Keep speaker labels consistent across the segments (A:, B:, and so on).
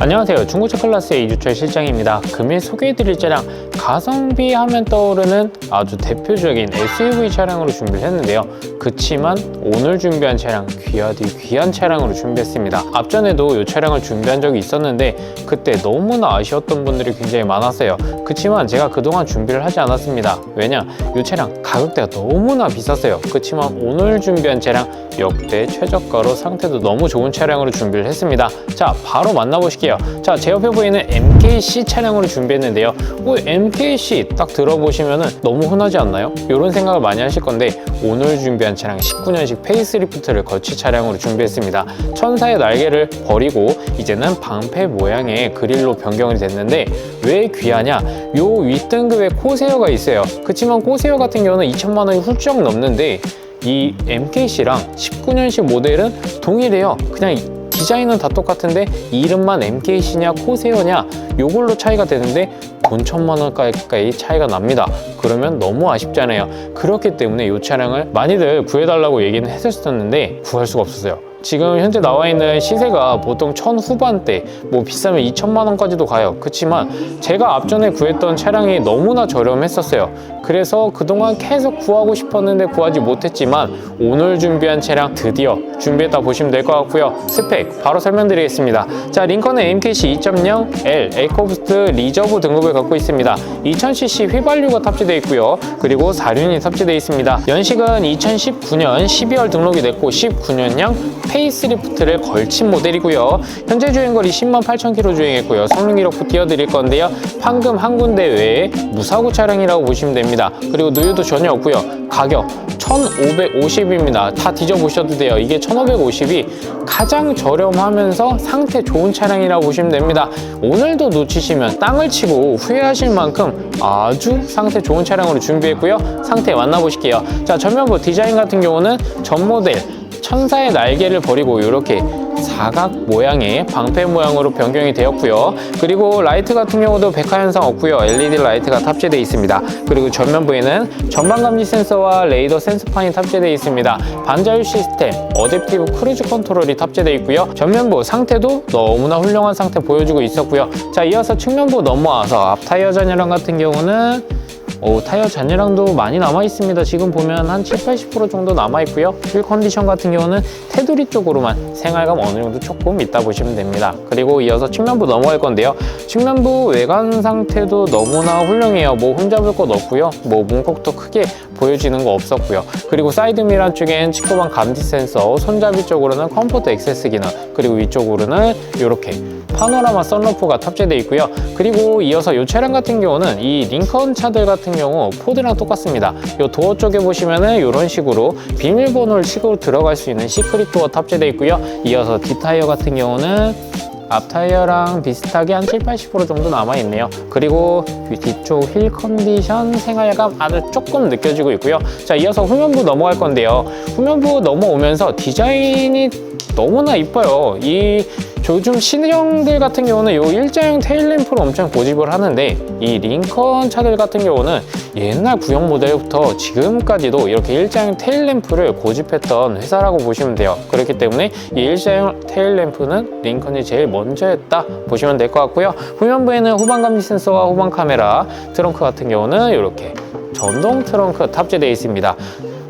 A: 안녕하세요. 중고차 클래스의 이주철 실장입니다. 금일 소개해드릴 차량 가성비 하면 떠오르는 아주 대표적인 SUV 차량으로 준비를 했는데요. 그치만 오늘 준비한 차량 귀하디 귀한 차량으로 준비했습니다. 앞전에도 이 차량을 준비한 적이 있었는데 그때 너무나 아쉬웠던 분들이 굉장히 많았어요. 그치만 제가 그동안 준비를 하지 않았습니다. 왜냐? 이 차량 가격대가 너무나 비쌌어요. 그치만 오늘 준비한 차량 역대 최저가로 상태도 너무 좋은 차량으로 준비를 했습니다. 자, 바로 만나보실게요. 자, 제 옆에 보이는 MKC 차량으로 준비했는데요. 뭐 MKC 딱 들어보시면 너무 흔하지 않나요? 이런 생각을 많이 하실 건데 오늘 준비한 차량 19년식 페이스리프트를 거치 차량으로 준비했습니다. 천사의 날개를 버리고 이제는 방패 모양의 그릴로 변경이 됐는데 왜 귀하냐? 요 윗등급에 코세어가 있어요. 그치만 코세어 같은 경우는 2천만 원이 훌쩍 넘는데 이 MKC랑 19년식 모델은 동일해요. 그냥 디자인은 다 똑같은데 이름만 MKC냐 코세어냐 요걸로 차이가 되는데 돈 천만 원 가까이 차이가 납니다. 그러면 너무 아쉽잖아요. 그렇기 때문에 이 차량을 많이들 구해달라고 얘기는 했었었는데 구할 수가 없었어요. 지금 현재 나와 있는 시세가 보통 천 후반대, 뭐 비싸면 2천만 원까지도 가요. 그렇지만 제가 앞전에 구했던 차량이 너무나 저렴했었어요. 그래서 그동안 계속 구하고 싶었는데 구하지 못했지만 오늘 준비한 차량 드디어 준비했다 보시면 될 것 같고요. 스펙 바로 설명드리겠습니다. 자, 링컨은 MKC 2.0 L 에코부스트 리저브 등급을 갖고 있습니다. 2000cc 휘발유가 탑재되어 있고요. 그리고 4륜이 탑재되어 있습니다. 연식은 2019년 12월 등록이 됐고 19년형 페이스리프트를 걸친 모델이고요. 현재 주행거리 10만 8천 킬로 주행했고요. 성능 기록부 띄워드릴 건데요. 판금 한 군데 외에 무사고 차량이라고 보시면 됩니다. 그리고 누유도 전혀 없고요. 가격 1,550입니다. 다 뒤져보셔도 돼요. 이게 1,550이 가장 저렴하면서 상태 좋은 차량이라고 보시면 됩니다. 오늘도 놓치시면 땅을 치고 후회하실 만큼 아주 상태 좋은 차량으로 준비했고요. 상태 만나보실게요. 자, 전면부 디자인 같은 경우는 전 모델 천사의 날개를 버리고 이렇게 사각 모양의 방패 모양으로 변경이 되었고요. 그리고 라이트 같은 경우도 백화 현상 없고요. LED 라이트가 탑재되어 있습니다. 그리고 전면부에는 전방 감지 센서와 레이더 센서판이 탑재되어 있습니다. 반자율 시스템, 어댑티브 크루즈 컨트롤이 탑재되어 있고요. 전면부 상태도 너무나 훌륭한 상태 보여주고 있었고요. 자, 이어서 측면부 넘어와서 앞 타이어 잔여량 같은 경우는 오, 타이어 잔여량도 많이 남아 있습니다. 지금 보면 한 7, 80% 정도 남아 있고요. 휠 컨디션 같은 경우는 테두리 쪽으로만 생활감 어느 정도 조금 있다 보시면 됩니다. 그리고 이어서 측면부 넘어갈 건데요. 측면부 외관 상태도 너무나 훌륭해요. 뭐 흠잡을 것 없고요. 뭐 문콕도 크게 보여지는 거 없었고요. 그리고 사이드 미러 쪽엔 측고방 감지 센서, 손잡이 쪽으로는 컴포트 액세스 기능, 그리고 위쪽으로는 이렇게 파노라마 썬루프가 탑재되어 있고요. 그리고 이어서 이 차량 같은 경우는 이 링컨 차들 같은 경우 포드랑 똑같습니다. 이 도어 쪽에 보시면은 이런 식으로 비밀번호를 치고 들어갈 수 있는 시크릿 도어 탑재되어 있고요. 이어서 뒷타이어 같은 경우는 앞 타이어랑 비슷하게 한 7, 80% 정도 남아있네요. 그리고 뒤쪽 휠 컨디션 생활감 아주 조금 느껴지고 있고요. 자, 이어서 후면부 넘어갈 건데요. 후면부 넘어오면서 디자인이 너무나 이뻐요. 이 요즘 신형들 같은 경우는 이 일자형 테일램프를 엄청 고집을 하는데 이 링컨 차들 같은 경우는 옛날 구형 모델부터 지금까지도 이렇게 일자형 테일램프를 고집했던 회사라고 보시면 돼요. 그렇기 때문에 이 일자형 테일램프는 링컨이 제일 먼저 했다 보시면 될 것 같고요. 후면부에는 후방 감지 센서와 후방 카메라, 트렁크 같은 경우는 이렇게 전동 트렁크 탑재되어 있습니다.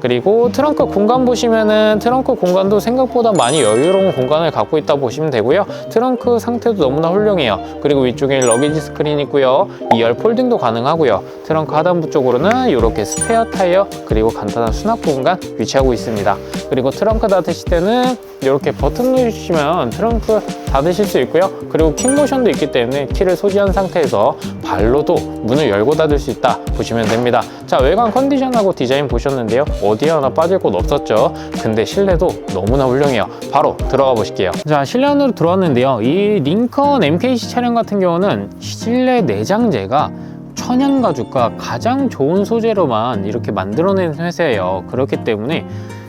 A: 그리고 트렁크 공간 보시면은 트렁크 공간도 생각보다 많이 여유로운 공간을 갖고 있다 보시면 되고요. 트렁크 상태도 너무나 훌륭해요. 그리고 위쪽에 러기지 스크린 있고요. 2열 폴딩도 가능하고요. 트렁크 하단부 쪽으로는 이렇게 스페어 타이어 그리고 간단한 수납 공간 위치하고 있습니다. 그리고 트렁크 닫으실 때는 이렇게 버튼 누르시면 트렁크 닫으실 수 있고요. 그리고 킥모션도 있기 때문에 키를 소지한 상태에서 발로도 문을 열고 닫을 수 있다 보시면 됩니다. 자 외관 컨디션하고 디자인 보셨는데요. 어디 하나 빠질 곳 없었죠. 근데 실내도 너무나 훌륭해요. 바로 들어가 보실게요. 자 실내 안으로 들어왔는데요. 이 링컨 MKC 차량 같은 경우는 실내 내장재가 천연 가죽과 가장 좋은 소재로만 이렇게 만들어낸 회사예요. 그렇기 때문에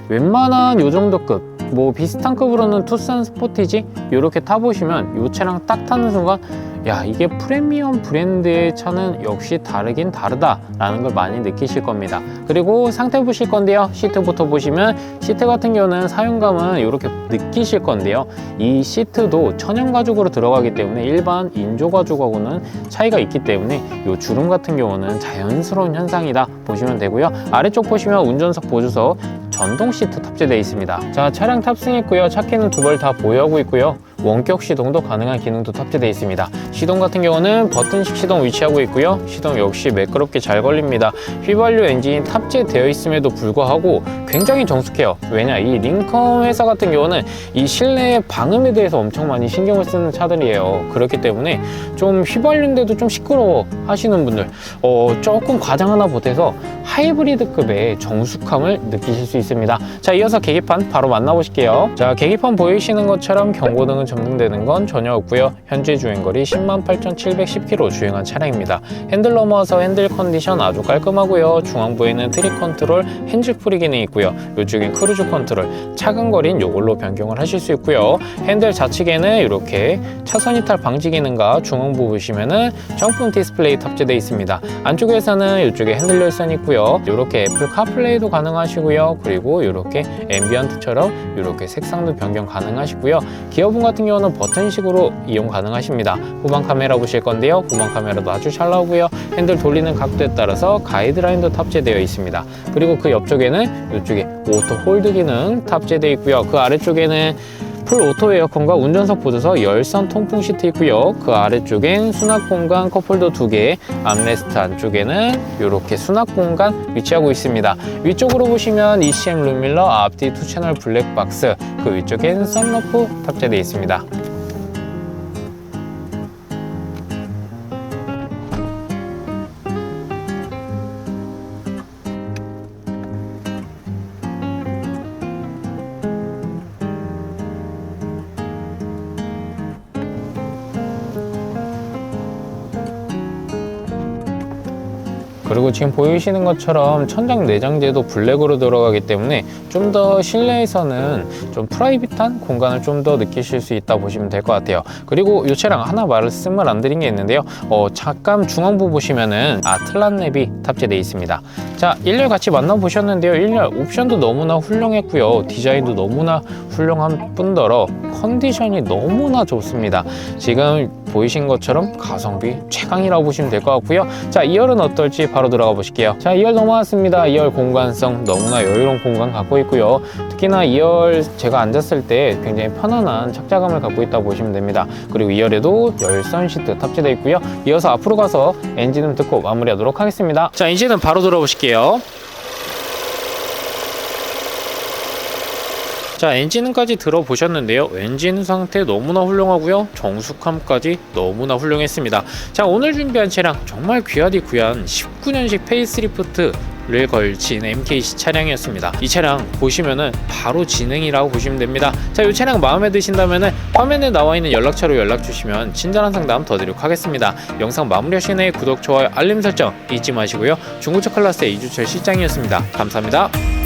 A: 웬만한 요 정도급 뭐 비슷한 급으로는 투싼 스포티지 이렇게 타보시면 이 차량 딱 타는 순간 야 이게 프리미엄 브랜드의 차는 역시 다르긴 다르다 라는 걸 많이 느끼실 겁니다. 그리고 상태 보실 건데요. 시트부터 보시면 시트 같은 경우는 사용감은 이렇게 느끼실 건데요. 이 시트도 천연 가죽으로 들어가기 때문에 일반 인조 가죽하고는 차이가 있기 때문에 이 주름 같은 경우는 자연스러운 현상이다 보시면 되고요. 아래쪽 보시면 운전석 보조석 전동 시트 탑재되어 있습니다. 자 차량 탑승했고요. 차키는 두 벌 다 보유하고 있고요. 원격 시동도 가능한 기능도 탑재되어 있습니다. 시동 같은 경우는 버튼식 시동 위치하고 있고요. 시동 역시 매끄럽게 잘 걸립니다. 휘발유 엔진이 탑재되어 있음에도 불구하고 굉장히 정숙해요. 왜냐 이 링컨 회사 같은 경우는 이 실내 방음에 대해서 엄청 많이 신경을 쓰는 차들이에요. 그렇기 때문에 좀 휘발유인데도 좀 시끄러워 하시는 분들 어, 조금 과장 하나 보태서 하이브리드급의 정숙함을 느끼실 수 있습니다. 자 이어서 계기판 바로 만나보실게요. 자 계기판 보이시는 것처럼 경고등은 점등되는 건 전혀 없고요. 현재 주행거리 10만 8,710km 주행한 차량입니다. 핸들 넘어와서 핸들 컨디션 아주 깔끔하고요. 중앙부에는 트립 컨트롤, 핸즈 프리 기능이 있고요. 이쪽엔 크루즈 컨트롤, 차근 거리는 이걸로 변경을 하실 수 있고요. 핸들 좌측에는 이렇게 차선 이탈 방지 기능과 중앙부 보시면은 정품 디스플레이 탑재되어 있습니다. 안쪽에서는 이쪽에 핸들 열선 있고요. 이렇게 애플 카플레이도 가능하시고요. 그리고 이렇게 앰비언트처럼 이렇게 색상도 변경 가능하시고요. 기어분 같은 경우는 버튼식으로 이용 가능하십니다. 후방 카메라 보실 건데요. 후방 카메라도 아주 잘 나오고요. 핸들 돌리는 각도에 따라서 가이드라인도 탑재되어 있습니다. 그리고 그 옆쪽에는 이쪽에 오토 홀드 기능 탑재되어 있고요. 그 아래쪽에는 풀 오토 에어컨과 운전석 보조석 열선 통풍 시트 있고요. 그 아래쪽엔 수납 공간 컵홀더 두 개, 암레스트 안쪽에는 이렇게 수납 공간 위치하고 있습니다. 위쪽으로 보시면 ECM 룸밀러 앞뒤 투 채널 블랙박스, 그 위쪽엔 썬루프 탑재되어 있습니다. 그리고 지금 보이시는 것처럼 천장 내장재도 블랙으로 들어가기 때문에 좀 더 실내에서는 좀 프라이빗한 공간을 좀 더 느끼실 수 있다 보시면 될 것 같아요. 그리고 이 차량 하나 말씀을 안 드린 게 있는데요. 어, 잠깐 중앙부 보시면은 아틀란 랩이 탑재되어 있습니다. 자, 1열 같이 만나보셨는데요. 1열 옵션도 너무나 훌륭했고요. 디자인도 너무나 훌륭한 뿐더러 컨디션이 너무나 좋습니다. 지금 보이신 것처럼 가성비 최강이라고 보시면 될 것 같고요. 자, 2열은 어떨지 바로 들어가 보실게요. 자, 2열 넘어왔습니다. 2열 공간성 너무나 여유로운 공간 갖고 있고요. 특히나 2열 제가 앉았을 때 굉장히 편안한 착자감을 갖고 있다고 보시면 됩니다. 그리고 2열에도 열선 시트 탑재되어 있고요. 이어서 앞으로 가서 엔진음 듣고 마무리하도록 하겠습니다. 자, 엔진은 바로 들어보실게요. 자 엔진까지 들어보셨는데요 엔진 상태 너무나 훌륭하고요 정숙함까지 너무나 훌륭했습니다 자 오늘 준비한 차량 정말 귀하디 귀한 19년식 페이스리프트 를 걸친 MKC 차량이었습니다. 이 차량 보시면은 바로 진행이라고 보시면 됩니다. 자, 이 차량 마음에 드신다면은 화면에 나와 있는 연락처로 연락 주시면 친절한 상담 더 드리도록 하겠습니다. 영상 마무리하시기 전에 구독, 좋아요, 알림 설정 잊지 마시고요. 중고차 클래스의 이주철 실장이었습니다. 감사합니다.